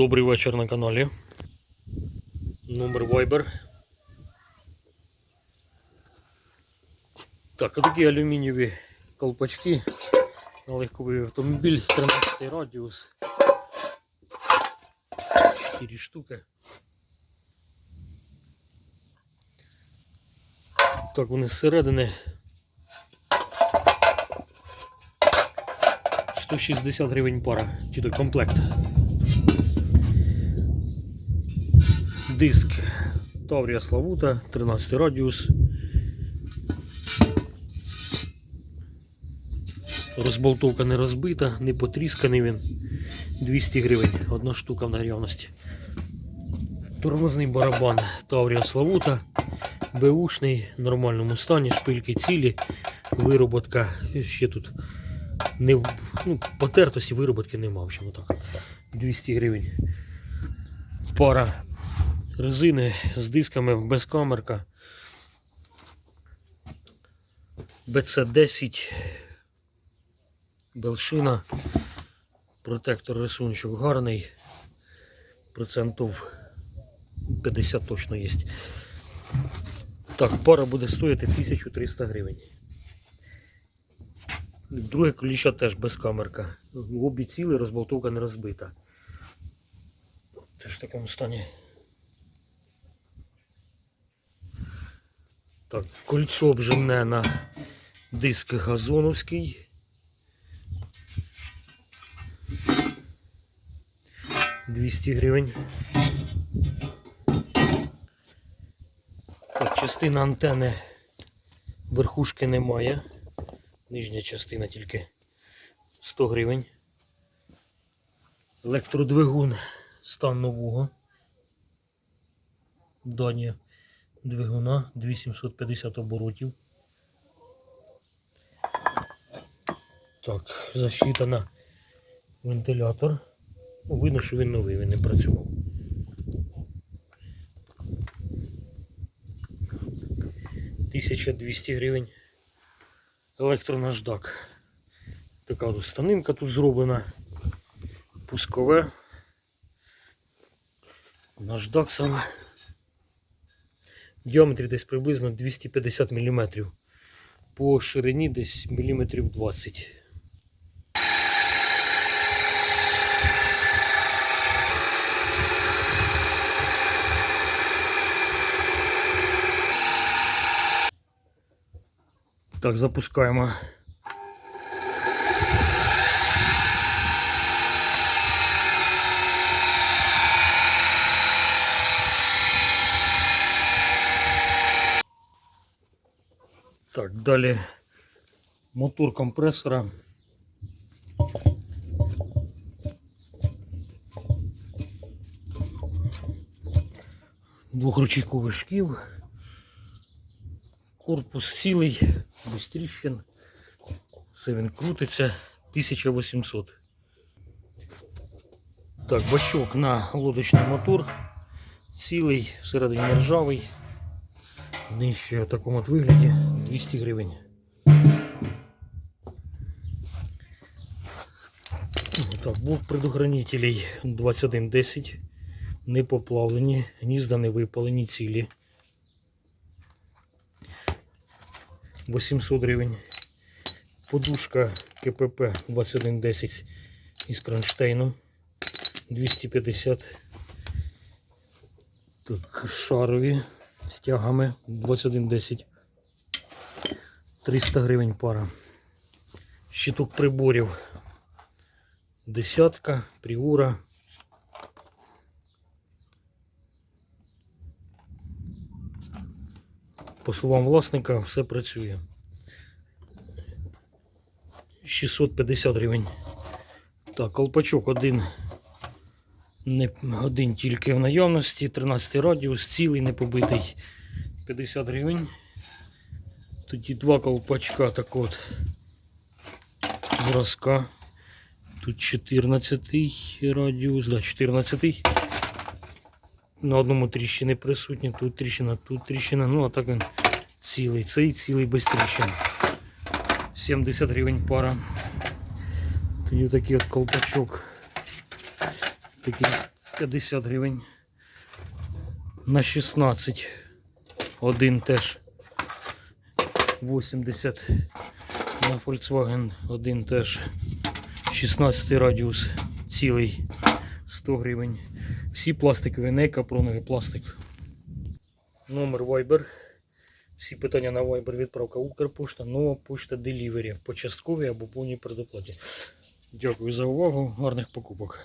Добрий вечір на каналі. Номер Viber. Так, а такі алюмінієві колпачки на легковий автомобіль 13 радіус. 4 штуки. Так, вони зсередини 160 гривень пара, чи той комплект. Диск Таврія Славута, 13 радіус. Розболтовка не розбита, не потрісканий він. 200 гривень, одна штука в наявності. Тормозний барабан Таврія Славута. Беушний, в нормальному стані, шпильки цілі, вироботка. Ще тут не ну, потертості вироботки нема, в общем, отак. 200 гривень. Пара резини з дисками без камерка. BC10 Белшина. Протектор рисунчик гарний. Процентів 50 точно є. Так, пара буде стоїти 1300 гривень. Друге коліща теж без камерка. Обі ціли, розболтовка не розбита. Теж в такому стані. Так, кольцо обжимне на диск газоновський. Двісті гривень. Так, частина антени верхушки немає. Нижня частина тільки 100 гривень. Електродвигун стан нового. Дані двигуна 2750 оборотів. Так, защита на вентилятор. Ну, видно, що він новий, він не працював. Тисяча двісті гривень. Електронаждак. Така от станинка тут зроблена. Пускове. Наждак саме. Діаметрі десь приблизно 250 мм. По ширині десь міліметрів 20. Так, запускаємо. Так, далі мотор компресора. Двохручейковий шків. Корпус цілий, без тріщин. Все він крутиться. 1800. Так, бачок на лодочний мотор. Цілий, всередині ржавий. Нижче в такому от вигляді 200 гривень. Так, блок предохранителей 2110. Не поплавлені, гнізда не випалені, цілі. 800 гривень. Подушка КПП 2110 із кронштейном 250. Так, шарові з тягами 2110. 300 гривень пара. Щиток приборів. Десятка, пріура. По словам власника, все працює. 650 гривень. Так, колпачок один. Не один тільки в наявності, 13 радіус, цілий не побитий 50 гривень. Тоді два колпачка так от зразка. Тут 14 радіус, да, 14. На одному тріщини присутні, тут тріщина, тут тріщина. Ну, а так він цілий. Цей цілий без тріщин. 70 гривень пара. Тоді такий от колпачок. Такий 50 гривень. На 16. Один теж 80. На Volkswagen один теж 16 радіус цілий 100 гривень. Всі пластикові, не капроновий пластик. Номер Viber. Всі питання на Viber відправка Укрпошта, нова пошта Delivery по частковій або повній предоплаті. Дякую за увагу, гарних покупок.